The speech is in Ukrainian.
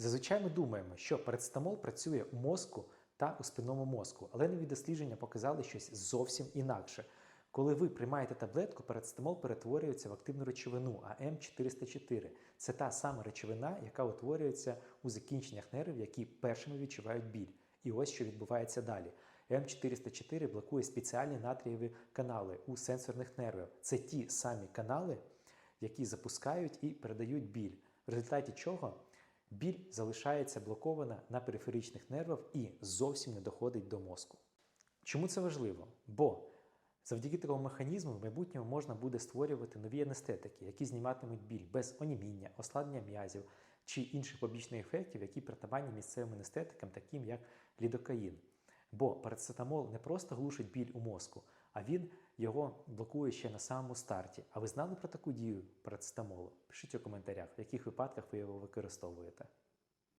Зазвичай ми думаємо, що парацетамол працює у мозку та у спинному мозку, але нові дослідження показали щось зовсім інакше. Коли ви приймаєте таблетку, парацетамол перетворюється в активну речовину АМ404. Це та сама речовина, яка утворюється у закінченнях нервів, які першими відчувають біль. І ось що відбувається далі. М404 блокує спеціальні натрієві канали у сенсорних нервів. Це ті самі канали, які запускають і передають біль, в результаті чого біль залишається блокована на периферичних нервах і зовсім не доходить до мозку. Чому це важливо? Бо завдяки такому механізму в майбутньому можна буде створювати нові анестетики, які зніматимуть біль без оніміння, ослаблення м'язів чи інших побічних ефектів, які притаманні місцевим анестетикам, таким як лідокаїн. Бо парацетамол не просто глушить біль у мозку, а він його блокує ще на самому старті. А ви знали про таку дію парацетамолу? Пишіть у коментарях, в яких випадках ви його використовуєте.